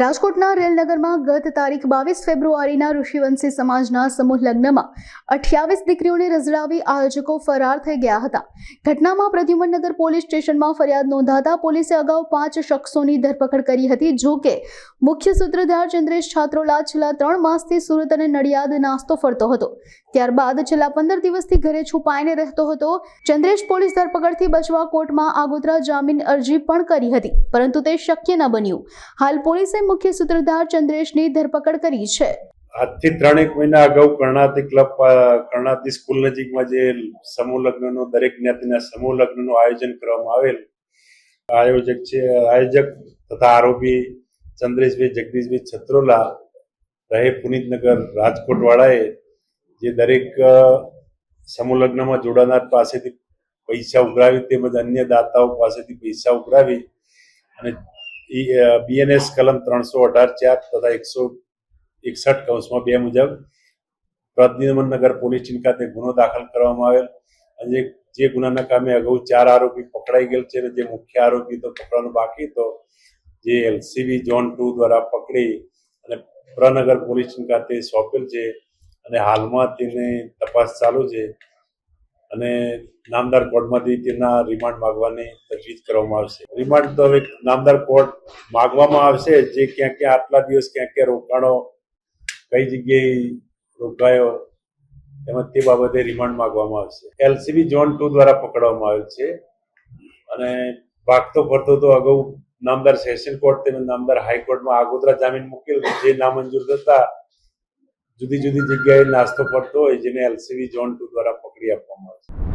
રાજકોટના રેલનગરમાં ગત તારીખ બાવીસ ફેબ્રુઆરીના ઋષિવંશી સમાજના સમૂહ લગ્નમાં અઠ્યાવીસ દીકરીઓને રઝળાવી આયોજકો ફરાર થઈ ગયા હતા. ઘટનામાં પ્રદ્યુમનનગર પોલીસ સ્ટેશનમાં ફરિયાદ નોંધાતા પોલીસે અગાઉ પાંચ શખ્સોની ધરપકડ કરી હતી, જો કે મુખ્ય સૂત્રધાર ચંદ્રેશ છાત્રોલા છેલ્લા ત્રણ માસથી સુરત અને નડિયાદ નાસ્તો ફરતો હતો. ત્યારબાદ છેલ્લા પંદર દિવસથી ઘરે છુપાઈને રહેતો હતો. ચંદ્રેશ પોલીસ ધરપકડથી બચવા કોર્ટમાં આગોતરા જામીન અરજી પણ કરી હતી, પરંતુ તે શક્ય ન બન્યું. હાલ પોલીસે મુખ્ય સૂત્રધાર ચંદ્રેશની ધરપકડ કરી છે. આજથી ત્રણેક મહિના અગાઉ કર્ણાતી ક્લબ કર્ણાતી સ્કૂલ નજીકમાં જે સમૂહ લગ્નનું દરેક જ્ઞાતિના સમૂહ લગ્નનું આયોજન કરવામાં આવેલ. આયોજક છે, આયોજક તથા આરોપી ચંદ્રેશભાઈ જગદીશભાઈ છત્રોલા રહે પુનિતનગર રાજકોટ વાળાએ જે દરેક અ, સમૂહ લગ્નમાં જોડાનાર પાસેથી પૈસા ઉઘરાવી તેમજ અન્ય દાતાઓ પાસેથી પૈસા ઉઘરાવી અને બીએનએસ કલમ ત્રણસો અઢાર ચાર તથા એકસો એકસઠ કૌંસમાં બે મુજબ પ્રદ્યુમનગર પોલીસ સ્ટેશન ખાતે ગુનો દાખલ કરવામાં આવેલ. અને જે ગુનાના કામે અગાઉ ચાર આરોપી પકડાઈ ગયેલ છે અને જે મુખ્ય આરોપી તો પકડવાનો બાકી હતો જે એલસીબી ઝોન ટુ દ્વારા પકડી અને પ્રનગર પોલીસ ખાતે સોંપેલ છે અને હાલમાં તેની તપાસ ચાલુ છે અને નામદાર કોર્ટમાંથી તેના રિમાન્ડ માંગવાની તજવીજ કરવામાં આવશે. રિમાન્ડ તો હવે નામદાર કોર્ટ માંગવામાં આવશે જે ક્યાં ક્યાં આટલા દિવસ ક્યાં ક્યાં રોકાણો, કઈ જગ્યાએ રોકાયો તેમજ તે બાબતે રિમાન્ડ માંગવામાં આવશે. એલસીબી ઝોન ટુ દ્વારા પકડવામાં આવેલ છે અને ભાગતો ફરતો તો અગાઉ નામદાર સેશન કોર્ટ તેમજ નામદાર હાઈકોર્ટમાં આગોતરા જામીન મૂકેલ જે નામંજૂર થતા જુદી જુદી જગ્યાએ નાસ્તો પડતો હોય, જેને એલસીબી ઝોન ટુ દ્વારા પકડી આપવામાં આવે છે.